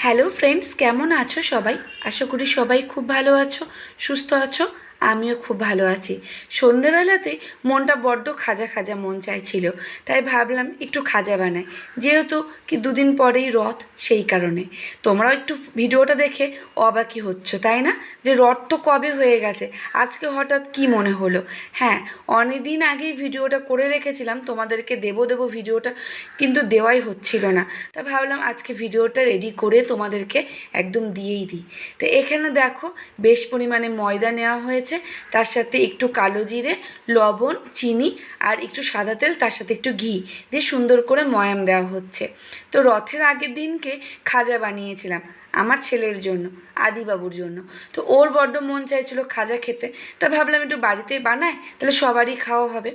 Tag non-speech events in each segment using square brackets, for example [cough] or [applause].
Hello friends কেমন আছো সবাই? আশা করি সবাই খুব ভালো আছো সুস্থ আছো। আমিও খুব ভালো আছি। সন্ধেবেলাতে মনটা বড্ড খাজা খাজা মন চাইছিল, তাই ভাবলাম একটু খাজা বানাই। যেহেতু কি দুদিন পরেই রথ, সেই কারণে। তোমরাও একটু ভিডিওটা দেখে অবাকি হচ্ছ, তাই না? যে রথ তো কবে হয়ে গেছে, আজকে হঠাৎ কি মনে হলো? হ্যাঁ অনেক দিন আগেই ভিডিওটা করে রেখেছিলাম, তোমাদেরকে দেবো দেবো ভিডিওটা কিন্তু দেওয়াই হচ্ছিল না। তা ভাবলাম আজকে ভিডিওটা রেডি করে তোমাদেরকে একদম দিয়েই দিই। তো এখানে দেখো, বেশ পরিমাণে ময়দা নেওয়া হয়েছে তার সাথে একটু কালো জিরে, লবণ, চিনি আর একটু সাদা তেল, তার সাথে একটু ঘি দিয়ে সুন্দর করে ময়াম দেওয়া হচ্ছে। তো রথের আগের দিনকে খাজা বানিয়েছিলাম আমার ছেলের জন্য, আদিবাবুর জন্য। তো ওর বড্ড মন চাইছিল খাজা খেতে। তা ভাবলাম একটু বাড়িতে বানাই, তাহলে সবারই খাওয়া হবে।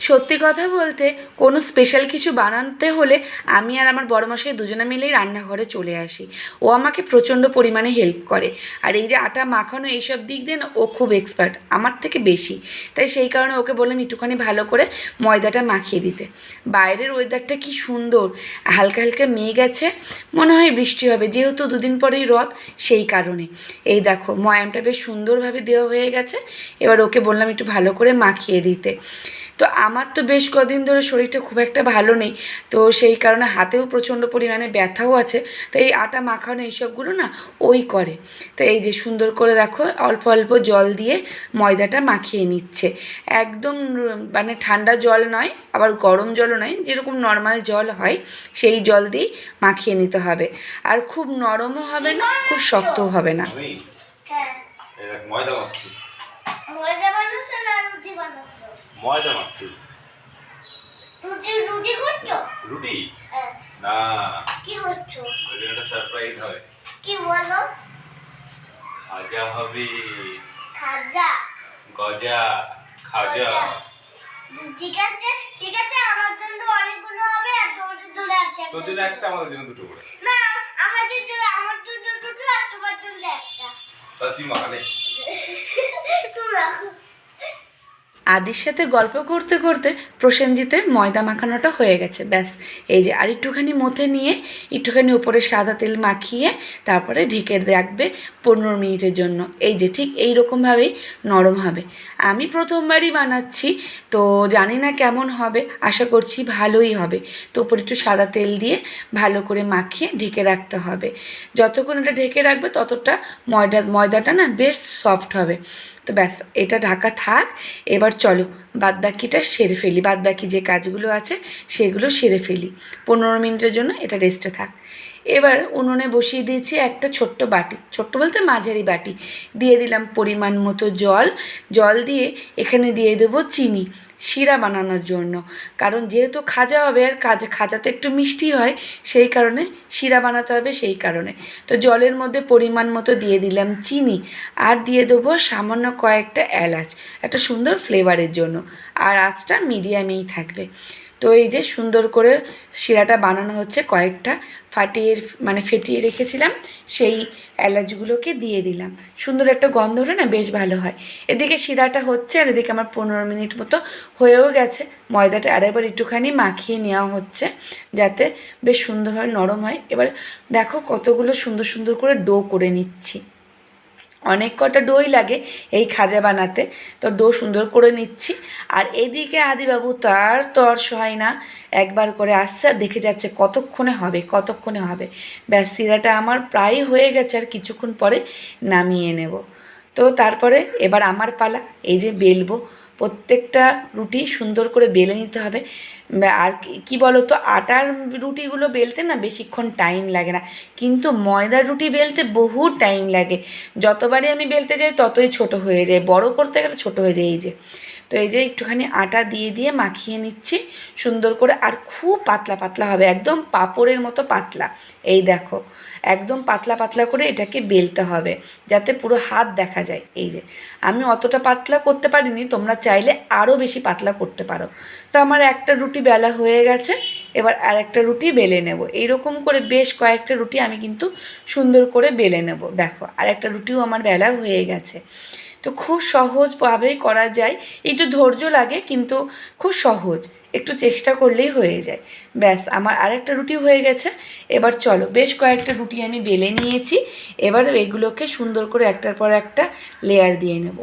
সত্যি কথা বলতে কোনো স্পেশাল কিছু বানাতে হলে আমি আর আমার বড় মশাই দুজনে মিলেই রান্নাঘরে চলে আসি। ও আমাকে প্রচণ্ড পরিমাণে হেল্প করে। আর এই যে আটা মাখানো এইসব দিক দিয়ে না, ও খুব এক্সপার্ট আমার থেকে বেশি। তাই সেই কারণে ওকে বললাম একটুখানি ভালো করে ময়দাটা মাখিয়ে দিতে। বাইরের ওয়েদারটা কি সুন্দর, হালকা হালকা মেয়ে গেছে মনে হয় বৃষ্টি হবে, যেহেতু দুদিন পরেই রথ, সেই কারণে। এই দেখো, ময়ামটা বেশ সুন্দরভাবে দেওয়া হয়ে গেছে, এবার ওকে বললাম একটু ভালো করে মাখিয়ে দিতে। তো আমার তো বেশ কদিন ধরে শরীরটা খুব একটা ভালো নেই। তো সেই কারণে হাতেও প্রচণ্ড পরিমাণে ব্যথাও আছে। তো এই আটা মাখানো এইসবগুলো না ওই করে। তো এই যে সুন্দর করে দেখো অল্প অল্প জল দিয়ে ময়দাটা মাখিয়ে নিচ্ছে। একদম মানে ঠান্ডা জল নয় আবার গরম জলও নয় যেরকম নর্মাল জল হয় সেই জল দিয়েই মাখিয়ে নিতে হবে। আর খুব নরমও হবে না খুব শক্তও হবে না। হ্যাঁ। ময়দা ময়দা ময়দা মাখছি। রুটি রুটি করছ? রুটি? হ্যাঁ। না। কি করছ? ওই একটা সারপ্রাইজ হবে কি বলো? খাজা হবে। খাজা? গজা খাজা। ঠিক আছে ঠিক আছে আমার জন্য অনেকগুলো হবে আর তোমার জন্য একটা তোর জন্য একটা আমাদের জন্য দুটো করে। না আমার জন্য আমার জন্য দুটো আর তোমার জন্য একটা। তা তুই [laughs] আদির সাথে গল্প করতে করতে প্রসেনজিতের ময়দা মাখানোটা হয়ে গেছে, ব্যাস। এই যে, আর একটুখানি মথে নিয়ে একটুখানি উপরে সাদা তেল মাখিয়ে তারপরে ঢেকে রাখবে পনেরো মিনিটের জন্য। এই যে, ঠিক এই রকমভাবেই নরম হবে। আমি প্রথমবারই বানাচ্ছি, তো জানি না কেমন হবে, আশা করছি ভালোই হবে। তো উপরে একটু সাদা তেল দিয়ে ভালো করে মাখিয়ে ঢেকে রাখতে হবে। যতক্ষণ এটা ঢেকে রাখবে ততটা ময়দা, ময়দাটা না বেশ সফট হবে। তো ব্যাস, এটা ঢাকা থাক। এবার চলো, বাদবাকিটা সেরে ফেলি। বাদ বাকি যে কাজগুলো আছে, সেগুলো সেরে ফেলি। পনেরো মিনিটের জন্য এটা রেস্টে থাক। এবার উনুনে বসিয়ে দিয়েছি একটা ছোট্ট বাটি। ছোট্ট বলতে মাঝারি বাটি। দিয়ে দিলাম পরিমাণ মতো জল। জল দিয়ে এখানে দিয়ে দেবো চিনি। শিরা বানানোর জন্য। কারণ যেহেতু খাজা হবে আর খাজা খাজাতে একটু মিষ্টি হয়, সেই কারণে শিরা বানাতে হবে সেই কারণে। তো জলের মধ্যে পরিমাণ মতো দিয়ে দিলাম চিনি। আর দিয়ে দেবো সামান্য কয়েকটা এলাচ। একটা সুন্দর ফ্লেভারের জন্য। আর আঁচটা মিডিয়ামেই থাকবে। তো এই যে সুন্দর করে শিরাটা বানানো হচ্ছে কয়েকটা ফাটিয়ে মানে ফেটিয়ে রেখেছিলাম, সেই এলাচগুলোকে দিয়ে দিলাম। সুন্দর একটা গন্ধ হলে না বেশ ভালো হয়। এদিকে শিরাটা হচ্ছে আর এদিকে আমার পনেরো মিনিট মতো হয়েও গেছে। ময়দাটা আরেকবার একটুখানি মাখিয়ে নেওয়া হচ্ছে যাতে বেশ সুন্দরভাবে নরম হয়। এবার দেখো কতগুলো সুন্দর সুন্দর করে ডো করে নিচ্ছি। অনেক কটা ডোই লাগে এই খাজা বানাতে। তো ডো সুন্দর করে নিচ্ছি। আর এদিকে আদিবাবু তার তো আর সহায় না, একবার করে আসছে আর দেখে যাচ্ছে কতক্ষণে হবে কতক্ষণে হবে। ব্যাস সিরাটা আমার প্রায় হয়ে গেছে আর কিছুক্ষণ পরে নামিয়ে নেব। তো তারপরে এবার আমার পালা, এই যে বেলবো। প্রত্যেকটা রুটি সুন্দর করে বেলে নিতে হবে। আর কি- বলো তো আটার রুটিগুলো বেলতে না বেশিক্ষণ টাইম লাগে না। কিন্তু ময়দার রুটি বেলতে বহু টাইম লাগে। যতবারই আমি বেলতে যাই ততই ছোট হয়ে যায়। বড় করতে গেলে ছোট হয়ে যায়, এই যে। তো এই যে একটুখানি আটা দিয়ে দিয়ে মাখিয়ে নিচ্ছি, সুন্দর করে আর খুব পাতলা পাতলা হবে, একদম পাঁপড়ের মতো পাতলা। এই দেখো, একদম পাতলা পাতলা করে এটাকে বেলতে হবে, যাতে পুরো হাত দেখা যায়। এই যে, আমি অতটা পাতলা করতে পারিনি, তোমরা চাইলে আরও বেশি পাতলা করতে পারো। তো আমার একটা রুটি বেলা হয়ে গেছে, এবার আর একটা রুটি বেলে নেব। এইরকম করে বেশ কয়েকটা রুটি আমি কিন্তু সুন্দর করে বেলে নেব। দেখো আর একটা রুটিও আমার বেলা হয়ে গেছে। তো খুব সহজভাবেই করা যায়। একটু ধৈর্য লাগে, কিন্তু খুব সহজ। একটু চেষ্টা করলেই হয়ে যায়। ব্যাস, আমার আরেকটা রুটি হয়ে গেছে। এবার চলো, বেশ কয়েকটা রুটি আমি বেলে নিয়েছি। এবার এগুলোকে সুন্দর করে একটার পর একটা লেয়ার দিয়ে নেব।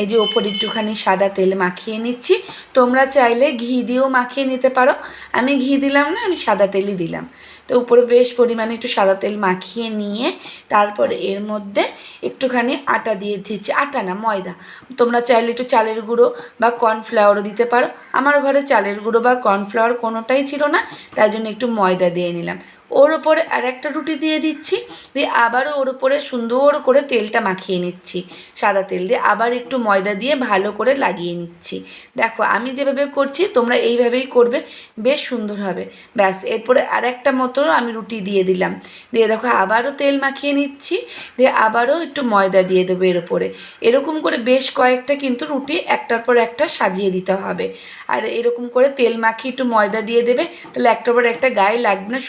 এই যে ওপর একটুখানি সাদা তেল মাখিয়ে নিচ্ছি। তোমরা চাইলে ঘি দিয়েও মাখিয়ে নিতে পারো। আমি ঘি দিলাম না, আমি সাদা তেলই দিলাম। তো উপরে বেশ পরিমাণে একটু সাদা তেল মাখিয়ে নিয়ে তারপরে এর মধ্যে একটুখানি আটা দিয়ে দিচ্ছি। আটা না, ময়দা। তোমরা চাইলে একটু চালের গুঁড়ো বা কর্নফ্লাওয়ারও দিতে পারো। আমার ঘরে চালের গুঁড়ো বা কর্নফ্লাওয়ার কোনোটাই ছিল না, তাই জন্য একটু ময়দা দিয়ে নিলাম। ওর ওপরে আর একটা রুটি দিয়ে দিচ্ছি। দিয়ে আবারও ওর উপরে সুন্দর করে তেলটা মাখিয়ে নিচ্ছি। সাদা তেল দিয়ে আবার একটু ময়দা দিয়ে ভালো করে লাগিয়ে নিচ্ছি। দেখো, আমি যেভাবে করছি, তোমরা এইভাবেই করবে, বেশ সুন্দর হবে। ব্যাস, এরপরে আর একটা মতো আমি রুটি দিয়ে দিলাম। দিয়ে দেখো, আবারও তেল মাখিয়ে নিচ্ছি। দিয়ে আবারও একটু ময়দা দিয়ে দেবো এর উপরে এরকম করে বেশ কয়েকটা কিন্তু রুটি একটার পর একটা সাজিয়ে দিতে হবে। আর এরকম করে তেল মাখিয়ে একটু ময়দা দিয়ে দেবে, তাহলে একটার পর একটা গায়ে লাগবে না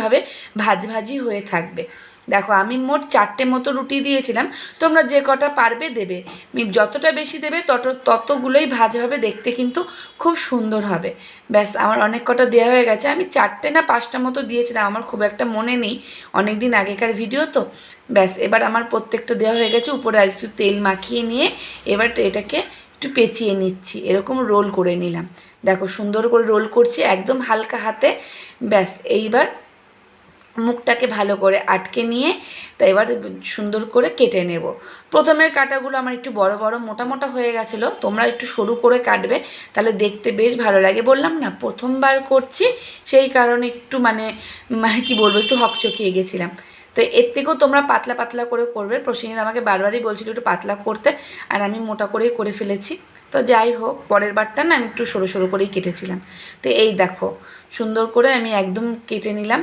সুন্দরভাবে ভাজ ভাজি হয়ে থাকবে। দেখো, আমি মোট চারটে মতো রুটি দিয়েছিলাম। তোমরা যে কটা পারবে দেবে। যতটা বেশি দেবে তত, ততগুলোই ভাজ হবে, দেখতে কিন্তু খুব সুন্দর হবে। ব্যাস, আমার অনেক কটা দেওয়া হয়ে গেছে। আমি চারটে না পাঁচটা মতো দিয়েছিলাম, আমার খুব একটা মনে নেই। অনেক দিন আগেকার ভিডিও তো। ব্যাস, এবার আমার প্রত্যেকটা দেওয়া হয়ে গেছে। উপরে আর একটু তেল মাখিয়ে নিয়ে এবার এটাকে একটু পেঁচিয়ে নিচ্ছি। এরকম রোল করে নিলাম। দেখো, সুন্দর করে রোল করছি একদম হালকা হাতে। ব্যাস, এইবার মুখটাকে ভালো করে আটকে নিয়ে তা এবার সুন্দর করে কেটে নেব। প্রথমের কাটাগুলো আমার একটু বড় বড় মোটা মোটা হয়ে গেছিল, তোমরা একটু সরু করে কাটবে, তাহলে দেখতে বেশ ভালো লাগে। বললাম না, প্রথমবার করছি, সেই কারণে একটু মানে কী বলব, একটু হকচকিয়ে গেছিলাম। তো এর থেকেও তোমরা পাতলা পাতলা করে করবে। প্রসেনজিৎ আমাকে বারবারই বলছিল একটু পাতলা করতে, আর আমি মোটা করেই করে ফেলেছি। তো যাই হোক, পরের বারটা না আমি একটু সরু সরু করেই কেটেছিলাম। তো এই দেখো, সুন্দর করে আমি একদম কেটে নিলাম।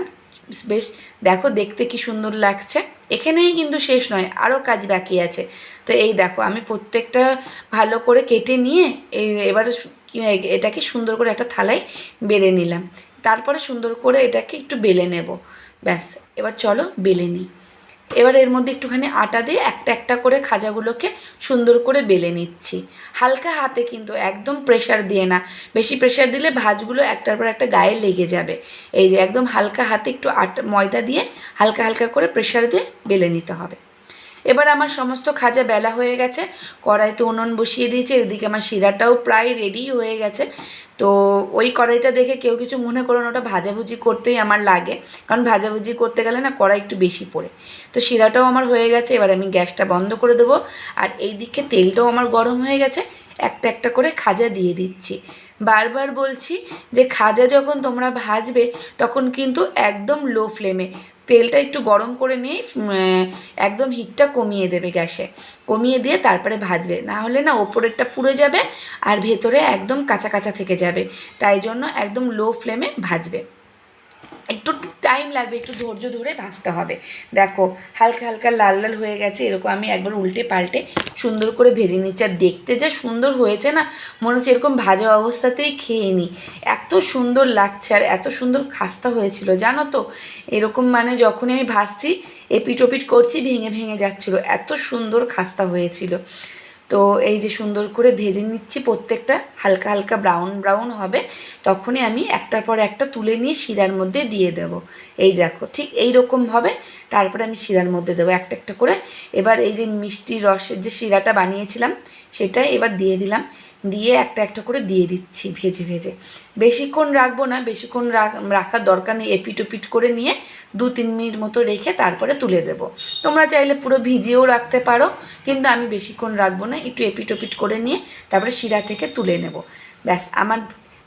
বেশ, দেখো দেখতে কি সুন্দর লাগছে। এখানেই কিন্তু শেষ নয় আরও কাজ বাকি আছে। তো এই দেখো, আমি প্রত্যেকটা ভালো করে কেটে নিয়ে এই এবার এটাকে সুন্দর করে একটা থালায় বেড়ে নিলাম। তারপরে সুন্দর করে এটাকে একটু বেলে নেব। ব্যাস, এবার চলো বেলে নিই। এবার এর মধ্যে একটুখানি আটা দিয়ে একটা একটা করে খাজাগুলোকে সুন্দর করে বেলে নিচ্ছি। হালকা হাতে কিন্তু একদম প্রেশার দিয়ে না। বেশি প্রেশার দিলে ভাজগুলো একটার পর একটা গায়ে লেগে যাবে। এই যে একদম হালকা হাতে একটু আটা ময়দা দিয়ে হালকা হালকা করে প্রেশার দিয়ে বেলে নিতে হবে। এবার আমার সমস্ত খাজা বেলা হয়ে গেছে, কড়াইতে উনুন বসিয়ে দিয়েছি, এদিকে আমার শিরাটাও প্রায় রেডি হয়ে গেছে। তো ওই কড়াইটা দেখে কেউ কিছু মনে করো না, ওটা ভাজাভুজি করতেই আমার লাগে, কারণ ভাজাভুজি করতে গেলে না কড়াই একটু বেশি পড়ে। তো শিরাটাও আমার হয়ে গেছে, এবার আমি গ্যাসটা বন্ধ করে দেবো, আর এই দিকে তেলটাও আমার গরম হয়ে গেছে, একটা একটা করে খাজা দিয়ে দিচ্ছি। বারবার বলছি যে খাজা যখন তোমরা ভাজবে, তখন কিন্তু একদম লো ফ্লেমে তেলটা একটু গরম করে নিয়ে একদম হিটটা কমিয়ে দেবে গ্যাসে। কমিয়ে দিয়ে তারপরে ভাজবে। না হলে না ওপরেরটা পুড়ে যাবে আর ভেতরে একদম কাঁচা কাঁচা থেকে যাবে। তাই জন্য একদম লো ফ্লেমে ভাজবে। একটু টাইম লাগবে, একটু ধৈর্য ধরে ভাজতে হবে। দেখো, হালকা হালকা লাল লাল হয়ে গেছে, এরকম আমি একবার উল্টে পাল্টে সুন্দর করে ভেজে নিচ্ছি। আর দেখতে যা সুন্দর হয়েছে না, মনে হচ্ছে এরকম ভাজা অবস্থাতেই খেয়ে নিই এত সুন্দর লাগছে আর এত সুন্দর খাস্তা হয়েছিল, জানো তো? এরকম মানে যখনই আমি ভাজছি এপিট ওপিট করছি, ভেঙে ভেঙে যাচ্ছিল। এত সুন্দর খাস্তা হয়েছিল। তো এই যে সুন্দর করে ভেজে নিচ্ছি প্রত্যেকটা, হালকা হালকা ব্রাউন ব্রাউন হবে, তখনই আমি একটার পর একটা তুলে নিয়ে শিরার মধ্যে দিয়ে দেব। এই দেখো, ঠিক এই রকম হবে, তারপরে আমি শিরার মধ্যে দেবো একটা একটা করে। এবার এই যে মিষ্টি রসের যে শিরাটা বানিয়েছিলাম, সেটা এবার দিয়ে দিলাম, দিয়ে একটা একটা করে দিয়ে দিচ্ছি ভেজে ভেজে। বেশিক্ষণ রাখব না, বেশিক্ষণ রাখ- রাখার দরকার নেই, এপিট ওপিট করে নিয়ে দু তিন মিনিট মতো রেখে তারপরে তুলে দেবো। তোমরা চাইলে পুরো ভিজিয়েও রাখতে পারো, কিন্তু আমি বেশিক্ষণ রাখব না একটু এপিট ওপিট করে নিয়ে তারপরে শিরা থেকে তুলে নেব। ব্যাস, আমার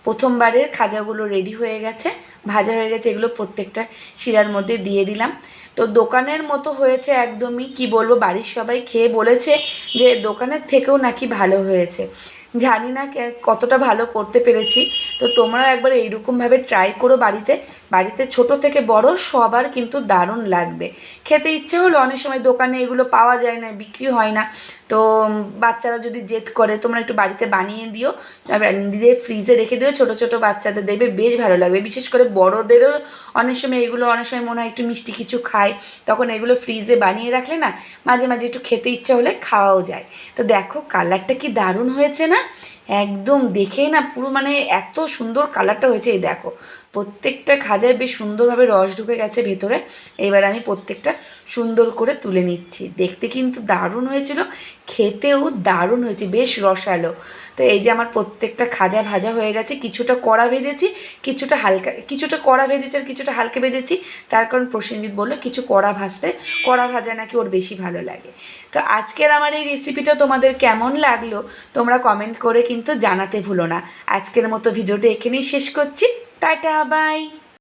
প্রথমবারের খাজাগুলো রেডি হয়ে গেছে, ভাজা হয়ে গেছে, এগুলো প্রত্যেকটা শিরার মধ্যে দিয়ে দিলাম। তো দোকানের মতো হয়েছে একদমই, কি বলব, বাড়ির সবাই খেয়ে বলেছে যে দোকানের থেকেও নাকি ভালো হয়েছে। জানি না কতটা ভালো করতে পেরেছি। তো তোমরা একবার এইরকমভাবে ট্রাই করো বাড়িতে। বাড়িতে ছোট থেকে বড় সবার কিন্তু দারুণ লাগবে। খেতে ইচ্ছে হলো অনেক সময় দোকানে এগুলো পাওয়া যায় না, বিক্রি হয় না। তো বাচ্চারা যদি জেদ করে, তোমরা একটু বাড়িতে বানিয়ে দিও। দিয়ে ফ্রিজে রেখে দিও, ছোট ছোট বাচ্চাদের দেবে বেশ ভালো লাগবে। বিশেষ করে বড়দেরও অনেক সময় এগুলো অনেক সময় মনে হয় একটু মিষ্টি কিছু খায়। তখন এগুলো ফ্রিজে বানিয়ে রাখলে না, মাঝে মাঝে একটু খেতে ইচ্ছা হলে খাওয়াও যায়। তো দেখো কালারটা কি দারুণ হয়েছে না? yeah একদম দেখেই না পুরো মানে এত সুন্দর কালারটা হয়েছে, এই দেখো। প্রত্যেকটা খাজায় বেশ সুন্দরভাবে রস ঢুকে গেছে ভেতরে। এবার আমি প্রত্যেকটা সুন্দর করে তুলে নিচ্ছি। দেখতে কিন্তু দারুণ হয়েছিল, খেতেও দারুণ হয়েছে, বেশ রসালো। তো এই যে আমার প্রত্যেকটা খাজা ভাজা হয়ে গেছে, কিছুটা কড়া ভেজেছি, কিছুটা হালকা, কিছুটা কড়া ভেজেছি আর কিছুটা হালকা ভেজেছি। তার কারণ প্রসেনজিৎ বলল, কিছু কড়া ভাজতে, কড়া ভাজা নাকি ওর বেশি ভালো লাগে। তো আজকের আমার এই রেসিপিটা তোমাদের কেমন লাগল, তোমরা কমেন্ট করে কিন্তু জানাতে ভুলো না। আজকের মতো ভিডিওটা এখানেই শেষ করছি। Tata bye.